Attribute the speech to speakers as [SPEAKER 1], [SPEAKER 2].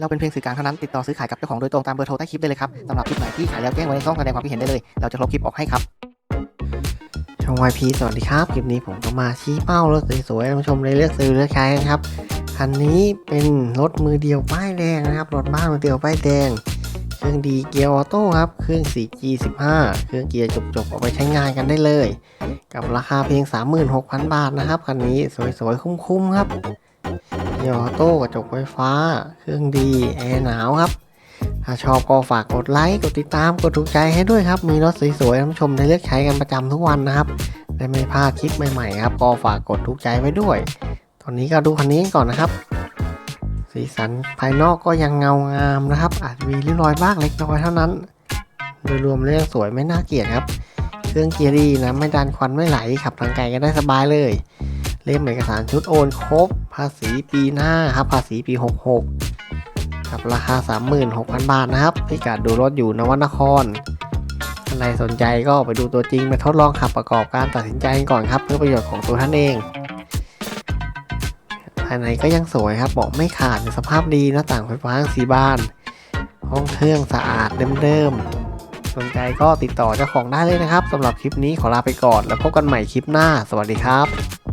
[SPEAKER 1] เราเป็นเพียงสื่อกลางเท่านั้นติดต่อซื้อขายกับเจ้าของโดยตรงตามเบอร์โทรใต้คลิปได้เลยครับสำหรับคลิปไหนที่ขายแล้วแจ้งไว้ในช่องแสดงความคิดเห็นได้เลย เราจะลบคลิปออกให้ครับ
[SPEAKER 2] ช่อง YP สวัสดีครับ คลิปนี้ผมก็มาชี้เป้ารถสวยๆท่านผู้ชมเลยเลือกซื้อเลือกใช้กันครับคันนี้เป็นรถมือเดียวป้ายแดงนะครับรถบ้านมือเดียวป้ายแดงเครื่องดีเกียร์ออโต้ครับ เครื่อง 4G15 เครื่องเกียร์จบๆ เอาไปใช้งานกันได้เลย กับราคาเพียง 36,000 บาทนะครับ คันนี้สวยๆ คุ้มๆ ครับ ยอโต้กระจกไฟฟ้า เครื่องดีแอร์หนาวครับ ถ้าชอบก็ฝากกดไลค์กดติดตามกดถูกใจให้ด้วยครับ มีรถสวยๆท่านชมได้เลือกใช้กันประจำทุกวันนะครับได้ไม่พลาดคลิปใหม่ๆครับก็ฝากกดถูกใจไว้ด้วย ตอนนี้ก็ดูคันนี้ก่อนนะครับ สีสันภายนอกก็ยังเงางามนะครับ อาจมีริ้วรอยบ้างเล็กน้อยเท่านั้น โดยรวมเรื่องสวยไม่น่าเกลียดครับเครื่องเกียร์ดีนะไม่ดันควันไม่ไหลขับทางไกลก็ได้สบายเลย เล่มเอกสารชุดโอนครบาษีปีหน้าครับภาษีปี 66กับราคา 36,000 บาทนะครับพิกัดดูรถอยู่นวนครท่านใดสนใจก็ไปดูตัวจริงไปทดลองขับประกอบการตัดสินใจก่อนครับเพื่อประโยชน์ของตัวท่านเองภายในก็ยังสวยครับเบอกไม่ขาดสภาพดีหน้าต่างไฟฟ้าสีบาน ห้องเครื่องสะอาดเดิมๆสนใจก็ติดต่อเจ้าของได้เลยนะครับสำหรับคลิปนี้ขอลาไปก่อน แล้วพบกันใหม่คลิปหน้า สวัสดีครับ